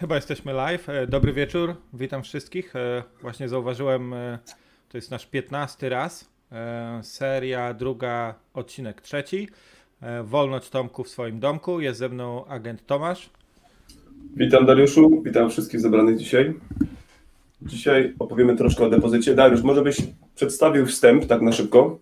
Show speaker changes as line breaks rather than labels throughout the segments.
Chyba jesteśmy live. E, Dobry wieczór, witam wszystkich. E, Właśnie zauważyłem, e, to jest nasz 15 raz. Seria druga, odcinek trzeci. Wolność Tomku w swoim domku. Jest ze mną agent Tomasz.
Witam Dariuszu, witam wszystkich zebranych dzisiaj. Dzisiaj opowiemy troszkę o depozycie. Dariusz, może byś przedstawił wstęp tak na szybko?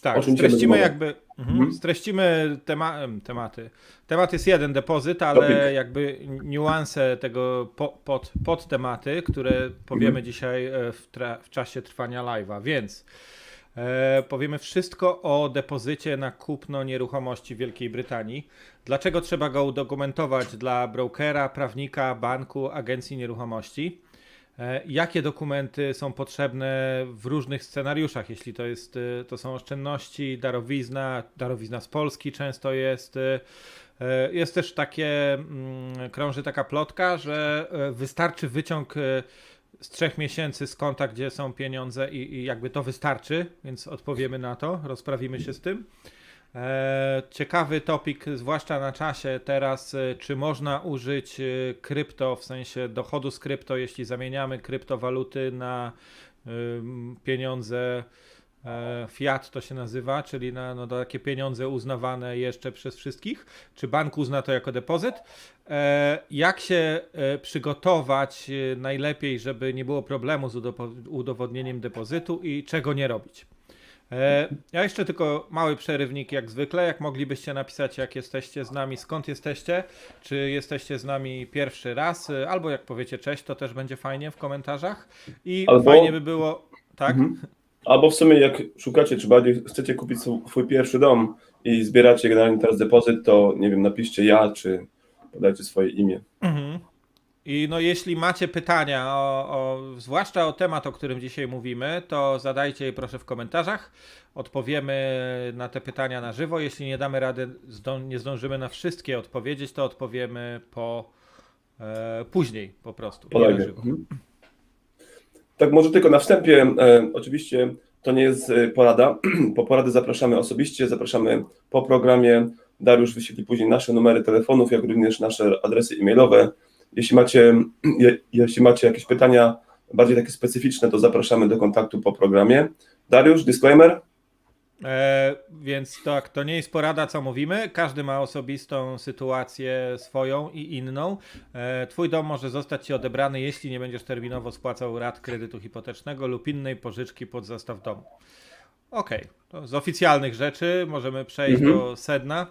Tak,
O czym
streścimy jakby. Mhm.
Mhm.
Streścimy tema, em, tematy. Temat jest jeden depozyt, ale
Topik.
jakby niuanse tego po, pod, pod tematy, które powiemy
Mhm.
dzisiaj e, w, tra, w czasie trwania live'a. Więc e, powiemy wszystko o depozycie na kupno nieruchomości w Wielkiej Brytanii. Dlaczego trzeba go udokumentować dla brokera, prawnika, banku, agencji nieruchomości? E, Jakie dokumenty są potrzebne w różnych scenariuszach, jeśli to, jest, e, to są oszczędności, darowizna, darowizna z Polski często jest. e, Jest też takie, mm, krąży taka plotka, że wystarczy wyciąg z trzech miesięcy z konta, gdzie są pieniądze i, i jakby to wystarczy, więc odpowiemy na to, rozprawimy się z tym. E, Ciekawy topik, zwłaszcza na czasie teraz, e, czy można użyć e, krypto, w sensie dochodu z krypto, jeśli zamieniamy kryptowaluty na pieniądze fiat to się nazywa, czyli na no, takie pieniądze uznawane jeszcze przez wszystkich, czy bank uzna to jako depozyt. Jak się przygotować najlepiej, żeby nie było problemu z udowodnieniem depozytu i czego nie robić? E, Ja jeszcze tylko mały przerywnik jak zwykle. Jak moglibyście napisać, jak jesteście z nami, skąd jesteście, czy jesteście z nami pierwszy raz, e, albo jak powiecie cześć, to też będzie fajnie w komentarzach. I
Albo-
fajnie by było. Tak?
Mhm. Albo w sumie jak szukacie, czy bardziej chcecie kupić sw- swój pierwszy dom i zbieracie generalnie teraz depozyt, to nie wiem, napiszcie ja, czy podajcie swoje imię.
Mhm. I no jeśli macie pytania, o, o, zwłaszcza o temat, o którym dzisiaj mówimy, to zadajcie je proszę w komentarzach. Odpowiemy na te pytania na żywo. Jeśli nie damy rady, zdą, nie zdążymy na wszystkie odpowiedzieć, to odpowiemy po e, później po prostu.
Po
na żywo.
Mhm. Tak, może tylko na wstępie, e, oczywiście to nie jest e, porada. Po porady zapraszamy osobiście, zapraszamy po programie. Dariusz wyświetli później nasze numery telefonów, jak również nasze adresy e-mailowe. Jeśli macie, je, jeśli macie jakieś pytania bardziej takie specyficzne, to zapraszamy do kontaktu po programie. Dariusz, disclaimer.
E, więc tak, to nie jest porada, co mówimy. Każdy ma osobistą sytuację swoją i inną. E, twój dom może zostać ci odebrany, jeśli nie będziesz terminowo spłacał rat kredytu hipotecznego lub innej pożyczki pod zastaw domu. Okej, to z oficjalnych rzeczy możemy przejść
Mhm.
do sedna.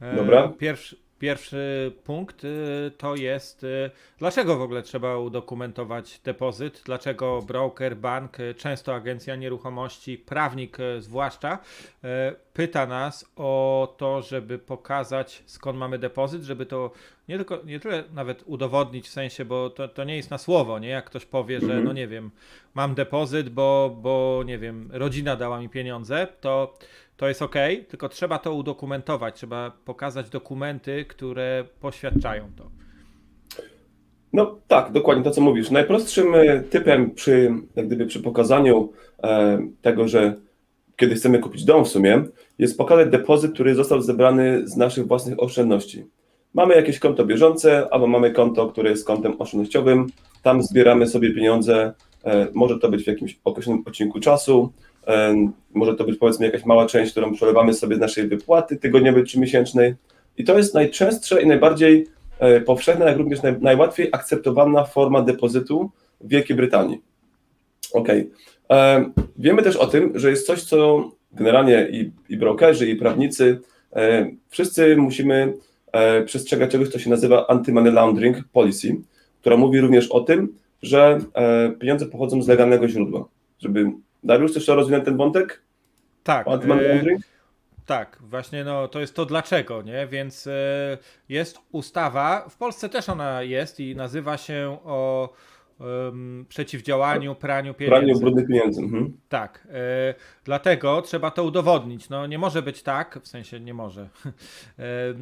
E,
Dobra.
Pierwszy, pierwszy punkt y, to jest, y, dlaczego w ogóle trzeba udokumentować depozyt, dlaczego broker, bank, y, często agencja nieruchomości, prawnik zwłaszcza, pyta nas o to, żeby pokazać skąd mamy depozyt, żeby to nie tylko, nie tyle nawet udowodnić w sensie, bo to, to nie jest na słowo, nie? Jak ktoś powie, że no nie wiem, mam depozyt, bo, bo nie wiem, rodzina dała mi pieniądze, to to jest ok, tylko trzeba to udokumentować, trzeba pokazać dokumenty, które poświadczają to.
No tak, dokładnie to, co mówisz. Najprostszym e, typem przy, jak gdyby przy pokazaniu e, tego, że kiedy chcemy kupić dom w sumie, jest pokazać depozyt, który został zebrany z naszych własnych oszczędności. Mamy jakieś konto bieżące, albo mamy konto, które jest kontem oszczędnościowym. Tam zbieramy sobie pieniądze. E, może to być w jakimś określonym odcinku czasu. E, może to być powiedzmy jakaś mała część, którą przelewamy sobie z naszej wypłaty tygodniowej czy miesięcznej. I to jest najczęstsza i najbardziej e, powszechna, jak również naj, najłatwiej akceptowana forma depozytu w Wielkiej Brytanii. E, Wiemy też o tym, że jest coś, co generalnie i, i brokerzy, i prawnicy, wszyscy musimy e, przestrzegać czegoś, co się nazywa Anti-Money Laundering Policy, która mówi również o tym, że e, pieniądze pochodzą z legalnego źródła. Żeby Dariusz, chcesz rozwinąć ten wątek?
Tak,
Anti-Money
e,
Laundering?
tak, właśnie no, to jest to dlaczego, nie? Więc jest ustawa, w Polsce też ona jest i nazywa się o przeciwdziałaniu praniu pieniędzy.
Praniu brudnych pieniędzy. Mhm.
Tak, e, dlatego trzeba to udowodnić. No nie może być tak, w sensie nie może. E,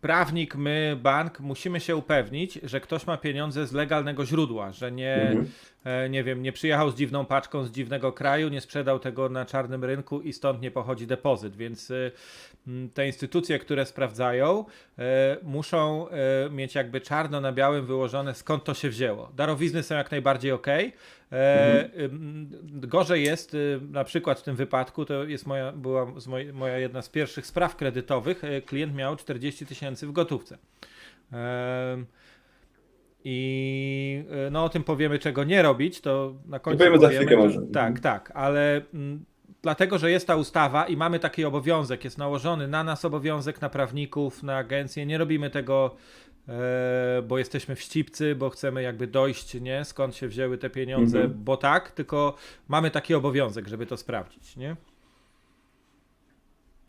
Prawnik, my, bank, musimy się upewnić, że ktoś ma pieniądze z legalnego źródła, że nie,
Mhm.
E, nie wiem, nie przyjechał z dziwną paczką z dziwnego kraju, nie sprzedał tego na czarnym rynku i stąd nie pochodzi depozyt. Więc y, te instytucje, które sprawdzają, e, muszą e, mieć jakby czarno na białym wyłożone skąd to się wzięło. Darowizny są jak najbardziej ok. E, ym, Gorzej jest y, na przykład w tym wypadku, to jest moja, była moja jedna z pierwszych spraw kredytowych. Klient miał 40 tysięcy w gotówce. I e, no o tym powiemy, czego nie robić, to na końcu
powiemy za chwilkę może.
Tak, tak, ale mm, dlatego, że jest ta ustawa i mamy taki obowiązek, jest nałożony na nas obowiązek, na prawników, na agencję, nie robimy tego, e, bo jesteśmy wścibcy, bo chcemy jakby dojść, nie, skąd się wzięły te pieniądze,
Mhm.
bo tak, tylko mamy taki obowiązek, żeby to sprawdzić, nie?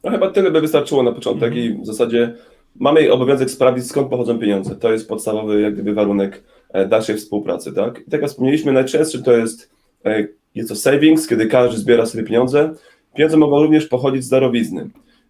No chyba tyle by wystarczyło na początek
Mhm.
i w zasadzie mamy obowiązek sprawdzić, skąd pochodzą pieniądze. To jest podstawowy jak gdyby warunek e, dalszej współpracy, tak? I tak jak wspomnieliśmy, najczęstszy to jest, e, jest to savings, kiedy każdy zbiera sobie pieniądze. Pieniądze mogą również pochodzić z darowizny.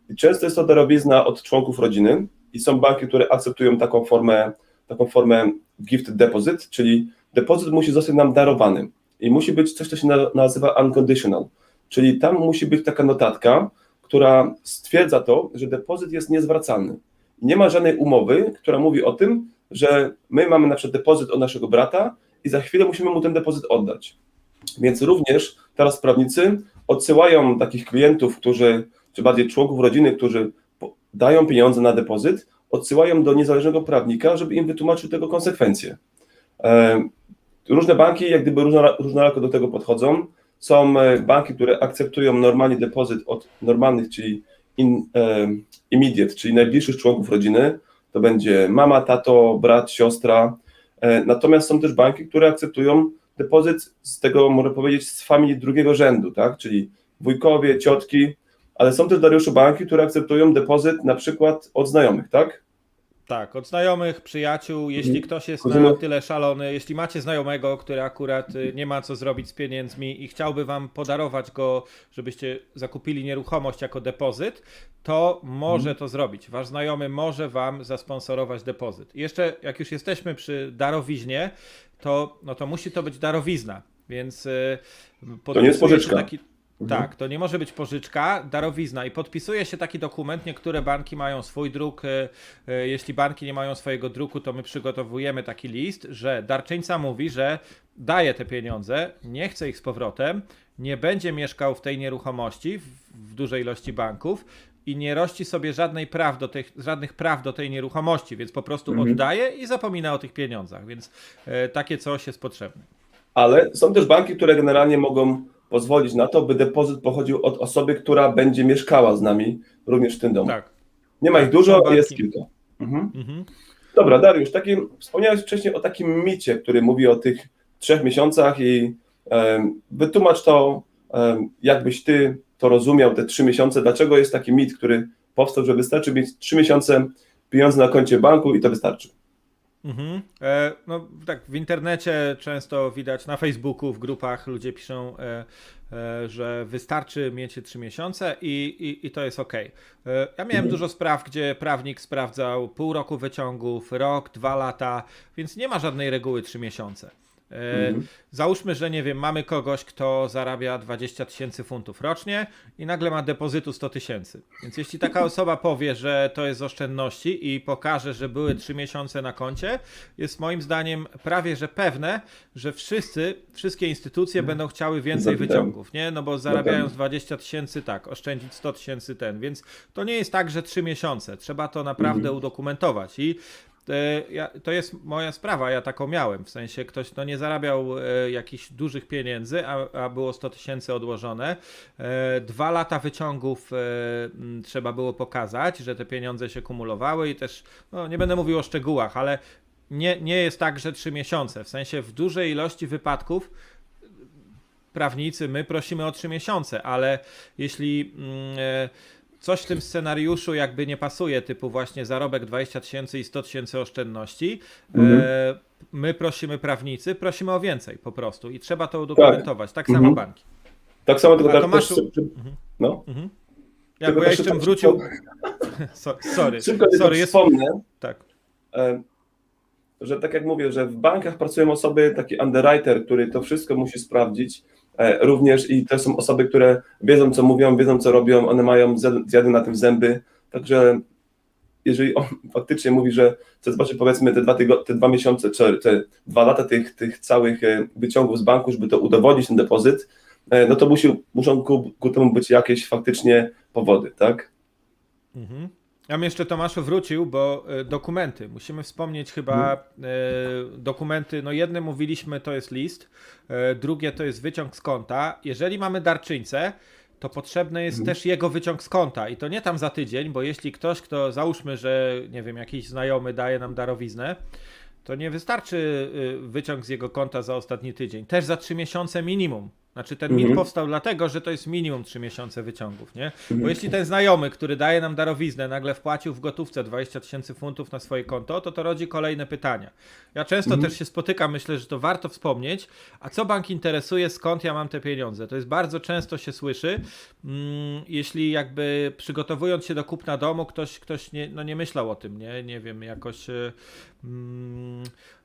I często jest to darowizna od członków rodziny i są banki, które akceptują taką formę, taką formę gift deposit, czyli depozyt musi zostać nam darowany i musi być coś, co się na- nazywa unconditional, czyli tam musi być taka notatka, która stwierdza to, że depozyt jest niezwracalny. Nie ma żadnej umowy, która mówi o tym, że my mamy na przykład depozyt od naszego brata i za chwilę musimy mu ten depozyt oddać. Więc również teraz prawnicy odsyłają takich klientów, którzy, czy bardziej członków rodziny, którzy dają pieniądze na depozyt, odsyłają do niezależnego prawnika, żeby im wytłumaczył tego konsekwencje. E, Różne banki jak gdyby różno- różnorako do tego podchodzą. Są e, banki, które akceptują normalnie depozyt od normalnych, czyli in, e, immediate, czyli najbliższych członków rodziny. To będzie mama, tato, brat, siostra. E, natomiast są też banki, które akceptują depozyt z tego, można powiedzieć, z familii drugiego rzędu, tak? czyli wujkowie, ciotki, ale są też Dariuszu banki, które akceptują depozyt na przykład od znajomych, tak?
Tak, od znajomych, przyjaciół, jeśli
Mhm.
ktoś jest na tyle szalony, jeśli macie znajomego, który akurat y, nie ma co zrobić z pieniędzmi i chciałby wam podarować go, żebyście zakupili nieruchomość jako depozyt, to może
Mhm.
to zrobić. Wasz znajomy może wam zasponsorować depozyt. I jeszcze jak już jesteśmy przy darowiźnie, to, no to musi to być darowizna, więc y,
To nie jest pożyczka.
Taki, tak, to nie może być pożyczka, darowizna i podpisuje się taki dokument. Niektóre banki mają swój druk. e, e, Jeśli banki nie mają swojego druku, to my przygotowujemy taki list, że darczyńca mówi, że daje te pieniądze, nie chce ich z powrotem, nie będzie mieszkał w tej nieruchomości w, w dużej ilości banków i nie rości sobie żadnej praw do tych, żadnych praw do tej nieruchomości, więc po prostu
Mhm.
oddaje i zapomina o tych pieniądzach, więc e, takie coś jest potrzebne.
Ale są też banki, które generalnie mogą pozwolić na to, by depozyt pochodził od osoby, która będzie mieszkała z nami również w tym domu.
Tak.
Nie ma ich
Są
dużo,
banki.
jest kilka. Mhm.
Mhm.
Dobra, Dariusz, takim, wspomniałeś wcześniej o takim micie, który mówi o tych trzech miesiącach i em, wytłumacz to, em, jakbyś ty to rozumiał, te trzy miesiące, dlaczego jest taki mit, który powstał, że wystarczy mieć trzy miesiące pieniądze na koncie banku i to wystarczy.
Mhm. E, no tak, w internecie często widać, na Facebooku, w grupach ludzie piszą, e, e, że wystarczy mieć 3 miesiące i, i, i to jest ok. E, ja miałem dużo spraw, gdzie prawnik sprawdzał pół roku wyciągów, rok, dwa lata, więc nie ma żadnej reguły 3 miesiące. E,
Mhm.
Załóżmy, że nie wiem, mamy kogoś, kto zarabia 20 tysięcy funtów rocznie i nagle ma depozytu 100 tysięcy. Więc jeśli taka osoba powie, że to jest z oszczędności i pokaże, że były 3 miesiące na koncie, jest moim zdaniem prawie że pewne, że wszyscy, wszystkie instytucje będą chciały więcej wyciągów, nie? No bo zarabiając
pewno.
20 tysięcy, tak, oszczędzić 100 tysięcy ten, więc to nie jest tak, że 3 miesiące. Trzeba to naprawdę
Mhm.
udokumentować i E, to jest moja sprawa, ja taką miałem. W sensie ktoś no, nie zarabiał e, jakichś dużych pieniędzy, a, a było 100 tysięcy odłożone. E, dwa lata wyciągów e, trzeba było pokazać, że te pieniądze się kumulowały i też, no, nie będę mówił o szczegółach, ale nie, nie jest tak, że trzy miesiące. W sensie w dużej ilości wypadków prawnicy, my prosimy o trzy miesiące, ale jeśli mm, e, coś w tym scenariuszu jakby nie pasuje, typu właśnie zarobek 20 tysięcy i 100 tysięcy oszczędności,
Mhm.
e, my prosimy prawnicy, prosimy o więcej po prostu i trzeba to udokumentować. Tak, samo
Mhm.
banki.
Tak samo tylko tak
Tomaszu-
też, no,
Mhm.
Tylko
Jakby ja jeszcze
tak
wrócił.
szybko-
sorry,
szybko tylko
sorry, jest.
wspomnę,
Tak.
E, że tak jak mówię, że w bankach pracują osoby, taki underwriter, który to wszystko musi sprawdzić, również i to są osoby, które wiedzą, co mówią, wiedzą, co robią, one mają zjad- zjady na tym zęby, także jeżeli on faktycznie mówi, że chce zobaczyć powiedzmy te dwa, te dwa miesiące, czy te dwa lata tych, tych całych e, wyciągów z banku, żeby to udowodnić, ten depozyt, e, no to musi, muszą ku, ku temu być jakieś faktycznie powody, tak?
Mhm. Ja bym jeszcze Tomaszu wrócił, bo y, dokumenty. Musimy wspomnieć chyba y, dokumenty. No jedne mówiliśmy to jest list, y, drugie to jest wyciąg z konta. Jeżeli mamy darczyńcę, to potrzebny jest też jego wyciąg z konta i to nie tam za tydzień, bo jeśli ktoś, kto załóżmy, że nie wiem, jakiś znajomy daje nam darowiznę, to nie wystarczy wyciąg z jego konta za ostatni tydzień. Też za 3 miesiące minimum. Znaczy ten mit
Mhm.
powstał dlatego, że to jest minimum 3 miesiące wyciągów, nie? Bo jeśli ten znajomy, który daje nam darowiznę, nagle wpłacił w gotówce 20 tysięcy funtów na swoje konto, to to rodzi kolejne pytania. Ja często też się spotykam, myślę, że to warto wspomnieć, a co bank interesuje, skąd ja mam te pieniądze? To jest bardzo często się słyszy, mm, jeśli jakby przygotowując się do kupna domu, ktoś, ktoś nie, no nie myślał o tym, nie, nie wiem, jakoś mm,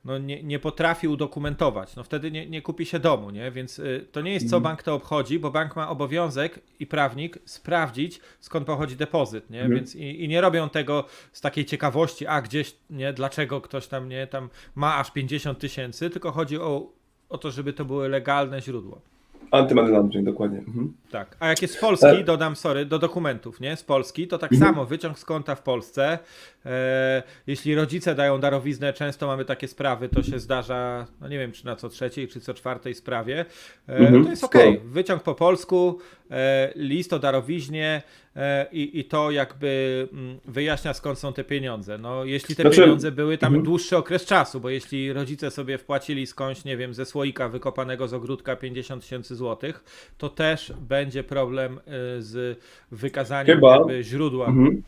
no nie, nie potrafi udokumentować, no wtedy nie, nie kupi się domu, nie? Więc y, to nie jest co bank to obchodzi, bo bank ma obowiązek i prawnik sprawdzić, skąd pochodzi depozyt, nie? Więc i, i nie robią tego z takiej ciekawości, a gdzieś, nie, dlaczego ktoś tam, nie, tam ma aż 50 tysięcy, tylko chodzi o, o to, żeby to były legalne źródła.
Anty-money laundering, dokładnie. Mhm.
Tak. A jak jest z Polski, dodam, sorry, do dokumentów, nie? Z Polski, to tak samo wyciąg z konta w Polsce. E, jeśli rodzice dają darowiznę, często mamy takie sprawy, to się zdarza, no nie wiem, czy na co trzeciej, czy co czwartej sprawie. E,
Mhm,
To jest okej. Wyciąg po polsku, e, list o darowiźnie e, i, i to jakby mm, wyjaśnia skąd są te pieniądze. No, jeśli te
Znaczy-
pieniądze były tam
Mhm.
dłuższy okres czasu, bo jeśli rodzice sobie wpłacili skądś, nie wiem, ze słoika wykopanego z ogródka 50 tysięcy złotych, to też będzie problem y, z wykazaniem
Chyba-
źródła.
Mhm.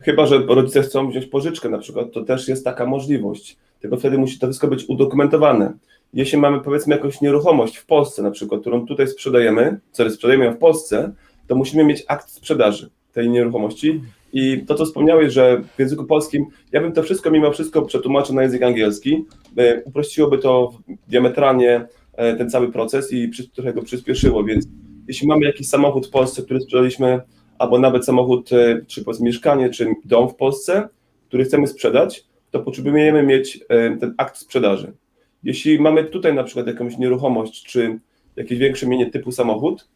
Chyba, że rodzice chcą wziąć pożyczkę na przykład, to też jest taka możliwość. Tylko wtedy musi to wszystko być udokumentowane. Jeśli mamy powiedzmy jakąś nieruchomość w Polsce na przykład, którą tutaj sprzedajemy, co sprzedajemy ją w Polsce, to musimy mieć akt sprzedaży tej nieruchomości. I to, co wspomniałeś, że w języku polskim, ja bym to wszystko mimo wszystko przetłumaczył na język angielski. e, Uprościłoby to diametralnie e, ten cały proces i trochę go przyspieszyło, więc jeśli mamy jakiś samochód w Polsce, który sprzedaliśmy albo nawet samochód, e, czy mieszkanie, czy dom w Polsce, który chcemy sprzedać, to potrzebujemy mieć ten akt sprzedaży. Jeśli mamy tutaj na przykład jakąś nieruchomość, czy jakieś większe mienie typu samochód,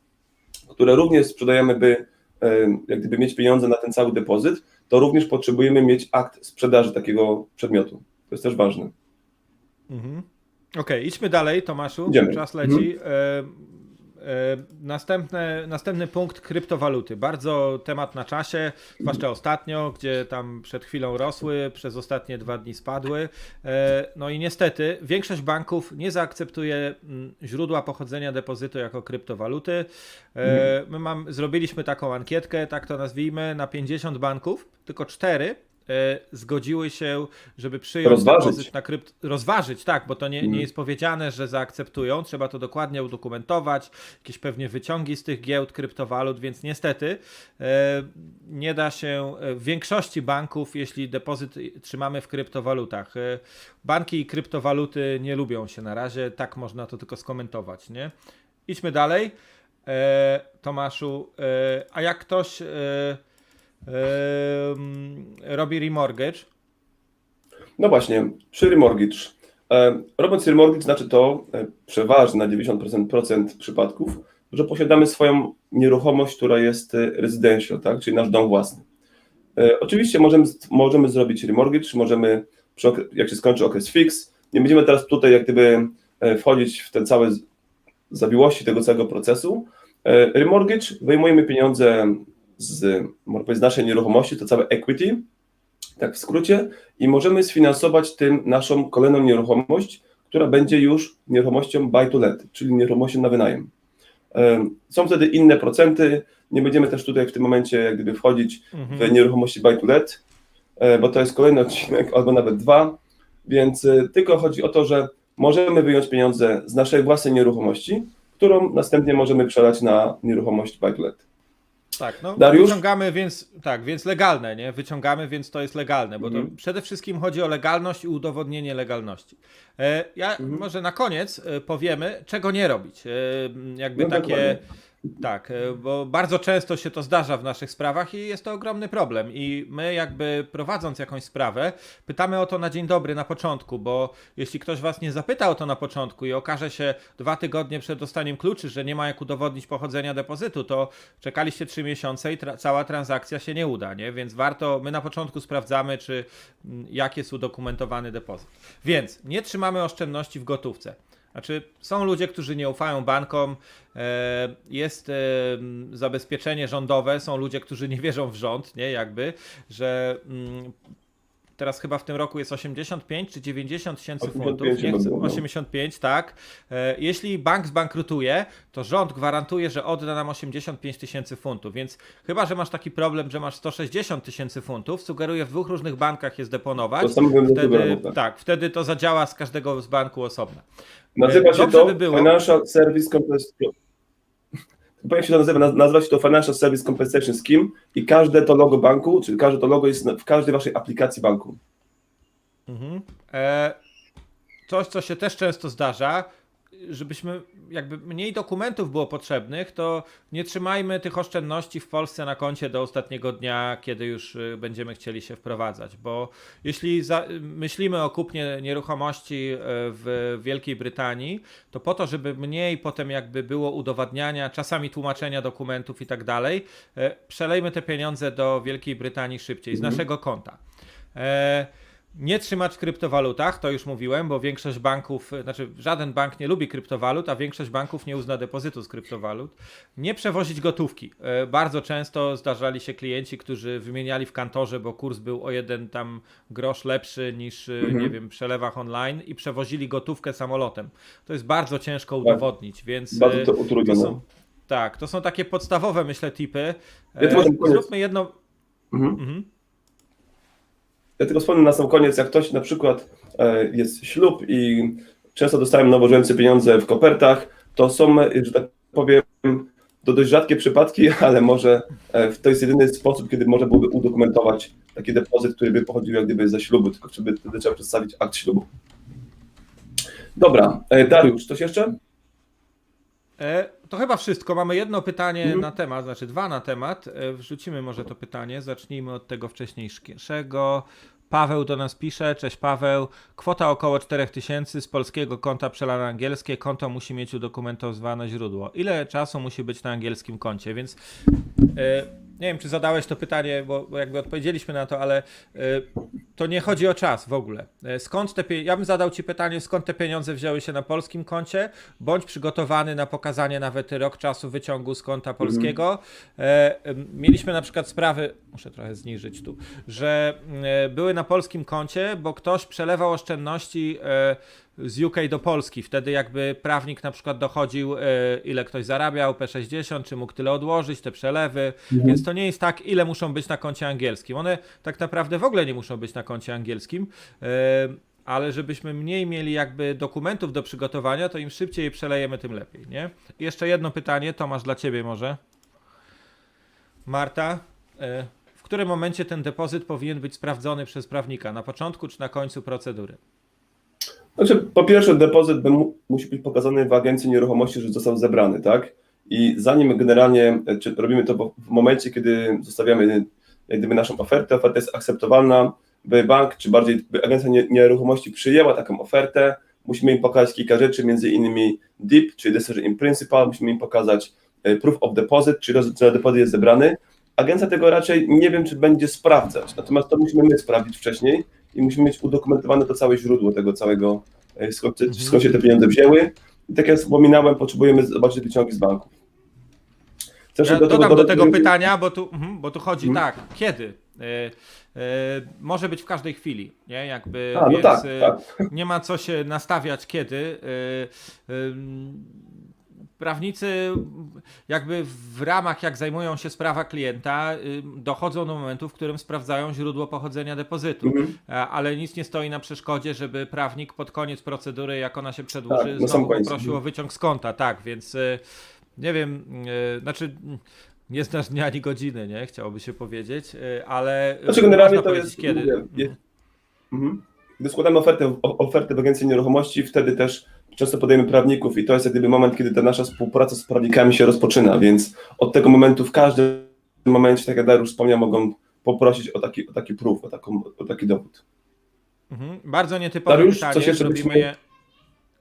które również sprzedajemy, by e, jak gdyby mieć pieniądze na ten cały depozyt, to również potrzebujemy mieć akt sprzedaży takiego przedmiotu. To jest też ważne.
Mhm. Okej, idźmy dalej, Tomaszu.
Idziemy.
Czas leci. E, następne, następny punkt kryptowaluty. Bardzo temat na czasie, zwłaszcza ostatnio, gdzie tam przed chwilą rosły, przez ostatnie dwa dni spadły. E, no i niestety większość banków nie zaakceptuje mm, źródła pochodzenia depozytu jako kryptowaluty. E, my mam, zrobiliśmy taką ankietkę, tak to nazwijmy, na 50 banków, tylko 4 e, zgodziły się, żeby przyjąć
Rozważyć.
depozyt na krypt... Rozważyć, tak, bo to nie, nie jest powiedziane, że zaakceptują. Trzeba to dokładnie udokumentować, jakieś pewnie wyciągi z tych giełd kryptowalut, więc niestety e, nie da się e, w większości banków, jeśli depozyt trzymamy w kryptowalutach. E, banki i kryptowaluty nie lubią się na razie, tak można to tylko skomentować, nie? Idźmy dalej. E, Tomaszu, e, a jak ktoś e, e, mm, robi remortgage,
No właśnie, przy remortgage. Robiąc remortgage znaczy to przeważnie na 90% procent przypadków, że posiadamy swoją nieruchomość, która jest e, residential, tak? czyli nasz dom własny. E, Oczywiście możemy, możemy zrobić remortgage, możemy, jak się skończy okres fix, nie będziemy teraz tutaj jak gdyby e, wchodzić w te całe zawiłości tego całego procesu. Remortgage, wyjmujemy pieniądze z, można powiedzieć, z naszej nieruchomości, to całe equity, tak w skrócie, i możemy sfinansować tym naszą kolejną nieruchomość, która będzie już nieruchomością buy to let, czyli nieruchomością na wynajem. Em, Są wtedy inne procenty, nie będziemy też tutaj w tym momencie jak gdyby wchodzić w nieruchomości buy to let, e, bo to jest kolejny odcinek, albo nawet dwa, więc e, tylko chodzi o to, że możemy wyjąć pieniądze z naszej własnej nieruchomości, którą następnie możemy przelać na nieruchomość buy to let.
Tak, no
Dariusz?
wyciągamy, więc tak, więc legalne, nie? Wyciągamy, więc to jest legalne, bo
Mhm.
to przede wszystkim chodzi o legalność i udowodnienie legalności. E, ja
Mhm.
może na koniec e, powiemy, czego nie robić. E, jakby
No
takie.
dokładnie.
Tak, e, bo bardzo często się to zdarza w naszych sprawach i jest to ogromny problem. I my, jakby prowadząc jakąś sprawę, pytamy o to na dzień dobry na początku, bo jeśli ktoś was nie zapyta o to na początku i okaże się dwa tygodnie przed dostaniem kluczy, że nie ma jak udowodnić pochodzenia depozytu, to czekaliście trzy miesiące i tra- cała transakcja się nie uda, nie? Więc warto, my na początku sprawdzamy, czy mm, jak jest udokumentowany depozyt. Więc nie trzymamy oszczędności w gotówce. Znaczy, są ludzie, którzy nie ufają bankom, e, jest e, zabezpieczenie rządowe, są ludzie, którzy nie wierzą w rząd, nie, jakby, że mm, teraz chyba w tym roku jest 85 czy 90 tysięcy
85
funtów, nie
chyba
chcę,
było, no.
85, tak. E, Jeśli bank zbankrutuje, to rząd gwarantuje, że odda nam 85 tysięcy funtów, więc chyba, że masz taki problem, że masz 160 tysięcy funtów, sugeruję w dwóch różnych bankach je zdeponować,
To
wtedy,
tak.
tak, wtedy to zadziała z każdego z banku osobna.
Nazywa się
Dobrze
to
by było-
Financial Service Compensation. Powiem się to nazywa, nazywa się to Financial Service Compensation Scheme i każde to logo banku, czyli każde to logo jest w każdej waszej aplikacji banku.
Mhm. E, coś, co się też często zdarza, żebyśmy jakby mniej dokumentów było potrzebnych, to nie trzymajmy tych oszczędności w Polsce na koncie do ostatniego dnia, kiedy już y, będziemy chcieli się wprowadzać, bo jeśli za, myślimy o kupnie nieruchomości e, w Wielkiej Brytanii, to po to, żeby mniej potem jakby było udowadniania, czasami tłumaczenia dokumentów i tak dalej, e, przelejmy te pieniądze do Wielkiej Brytanii szybciej z naszego konta. E, nie trzymać w kryptowalutach, to już mówiłem, bo większość banków, znaczy żaden bank nie lubi kryptowalut, a większość banków nie uzna depozytu z kryptowalut. Nie przewozić gotówki. E, Bardzo często zdarzali się klienci, którzy wymieniali w kantorze, bo kurs był o jeden tam grosz lepszy niż, e, nie wiem, przelewach online i przewozili gotówkę samolotem. To jest bardzo ciężko udowodnić, więc
Bardzo
e,
to utrudnione.
są, tak, to są takie podstawowe, myślę, tipy.
Ja
Zróbmy jedno.
Mhm.
Mhm.
Ja tylko wspomnę na sam koniec, jak ktoś na przykład e, jest ślub i często dostają nowożeńcy pieniądze w kopertach, to są, że tak powiem, to dość rzadkie przypadki, ale może e, to jest jedyny sposób, kiedy można byłoby udokumentować taki depozyt, który by pochodził jak gdyby ze ślubu, tylko żeby wtedy trzeba przedstawić akt ślubu. Dobra, e, Dariusz, coś jeszcze?
E, to chyba wszystko. Mamy jedno pytanie
Mhm.
na temat, znaczy dwa na temat. E, wrzucimy może to pytanie. Zacznijmy od tego wcześniejszego. Paweł do nas pisze. Cześć Paweł. Kwota około 4000 z polskiego konta przela na angielskie. Konto musi mieć udokumentowane źródło. Ile czasu musi być na angielskim koncie? Więc e, nie wiem, czy zadałeś to pytanie, bo, bo jakby odpowiedzieliśmy na to, ale e, to nie chodzi o czas w ogóle. E, Skąd te ja bym zadał Ci pytanie, skąd te pieniądze wzięły się na polskim koncie, bądź przygotowany na pokazanie nawet rok czasu wyciągu z konta polskiego. E, em, mieliśmy na przykład sprawy, muszę trochę zniżyć tu, że e, były na polskim koncie, bo ktoś przelewał oszczędności e, z UK do Polski. Wtedy jakby prawnik na przykład dochodził, e, ile ktoś zarabiał, P60, czy mógł tyle odłożyć, te przelewy. Więc to nie jest tak, ile muszą być na koncie angielskim. One tak naprawdę w ogóle nie muszą być na koncie angielskim. E, ale żebyśmy mniej mieli jakby dokumentów do przygotowania, to im szybciej je przelejemy, tym lepiej, nie? I jeszcze jedno pytanie, Tomasz, dla Ciebie może. Marta, e, w którym momencie ten depozyt powinien być sprawdzony przez prawnika? Na początku czy na końcu procedury?
Znaczy, po pierwsze, depozyt musi być pokazany w agencji nieruchomości, że został zebrany, tak? I zanim generalnie, e, czy robimy to w momencie, kiedy zostawiamy jak gdyby naszą ofertę, oferta jest akceptowalna, by bank, czy bardziej by agencja nie- nieruchomości przyjęła taką ofertę, musimy im pokazać kilka rzeczy, między innymi DIP, czyli Decision in Principle, musimy im pokazać e, Proof of Deposit, że depozyt jest zebrany. Agencja tego raczej nie wiem, czy będzie sprawdzać, natomiast to musimy my sprawdzić wcześniej i musimy mieć udokumentowane to całe źródło tego całego, e, skąd, skąd się te pieniądze wzięły. I tak jak wspominałem, potrzebujemy zobaczyć wyciągi z banków. Chcesz
Ja
do tego
do tego pytania, bo tu, mhm, bo tu chodzi
Mhm.
tak, kiedy? E, e, może być w każdej chwili, nie? Jakby,
A, no
więc
tak, tak.
nie ma co się nastawiać kiedy. Prawnicy jakby w ramach jak zajmują się sprawa klienta ym, dochodzą do momentu, w którym sprawdzają źródło pochodzenia depozytu.
Mhm.
A- Ale nic nie stoi na przeszkodzie, żeby prawnik pod koniec procedury, jak ona się przedłuży,
Tak,
znowu poprosił o wyciąg z konta. Tak, więc y, nie wiem, y, znaczy Nie znasz dnia ani godziny, nie? Chciałoby się powiedzieć, y, ale
Znaczy generalnie to jest,
kiedy.
mówię, jest mhm. Gdy składamy ofertę, ofertę w agencji nieruchomości, wtedy też często podajemy prawników i to jest jak gdyby moment, kiedy ta nasza współpraca z prawnikami się rozpoczyna, więc od tego momentu w każdym momencie, tak jak Dariusz wspomniał, mogą poprosić o taki, o taki proof, o, taką, o taki dowód.
Mhm. Bardzo nietypowe
Dariusz,
pytanie.
coś jeszcze
je...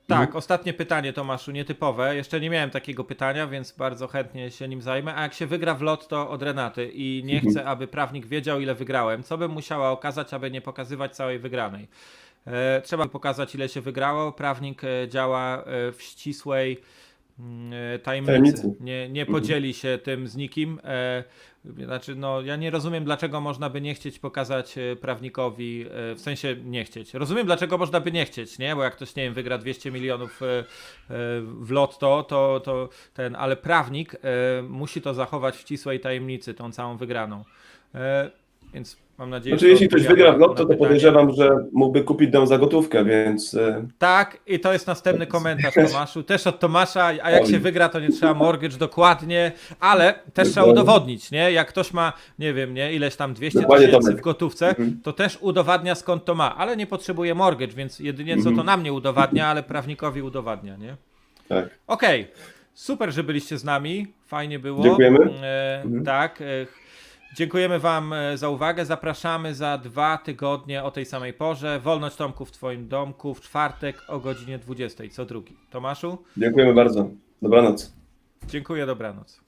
Tak,
Mhm.
ostatnie pytanie Tomaszu, nietypowe. Jeszcze nie miałem takiego pytania, więc bardzo chętnie się nim zajmę. A jak się wygra w lotto od Renaty i nie
Mhm.
chcę, aby prawnik wiedział, ile wygrałem, co bym musiała okazać, aby nie pokazywać całej wygranej? E, trzeba pokazać, ile się wygrało. Prawnik e, działa e, w ścisłej mm, tajemnicy. Nie, nie
Mhm.
podzieli się tym z nikim. Znaczy, no, ja nie rozumiem, dlaczego można by nie chcieć pokazać prawnikowi, w sensie nie chcieć. Rozumiem, dlaczego można by nie chcieć, nie? Bo jak ktoś, nie wiem, wygra 200 milionów w lotto, to, to ten, ale prawnik musi to zachować w ścisłej tajemnicy, tą całą wygraną. Więc mam nadzieję,
Znaczy,
że
jeśli ktoś wygra w lotto,
na
to podejrzewam, że mógłby kupić dom za gotówkę, więc e,
Tak, i to jest następny komentarz Tomaszu, też od Tomasza, a jak się wygra, to nie trzeba mortgage dokładnie, ale też trzeba
Dokładnie.
udowodnić, nie? Jak ktoś ma, nie wiem, nie, ileś tam 200
Dokładnie,
tysięcy
Tomek.
w gotówce,
Mhm.
to też udowadnia skąd to ma, ale nie potrzebuje mortgage, więc jedynie co to
Mhm.
nam nie udowadnia, ale prawnikowi udowadnia, nie?
tak.
Okej, super, że byliście z nami, fajnie było.
Dziękujemy.
E,
Mhm.
Tak, e, dziękujemy Wam e, za uwagę, zapraszamy za dwa tygodnie o tej samej porze, Wolność Tomku w Twoim domku w czwartek o godzinie 20, co drugi. Tomaszu,
Dziękujemy bardzo. Dobranoc.
dziękuję, dobranoc.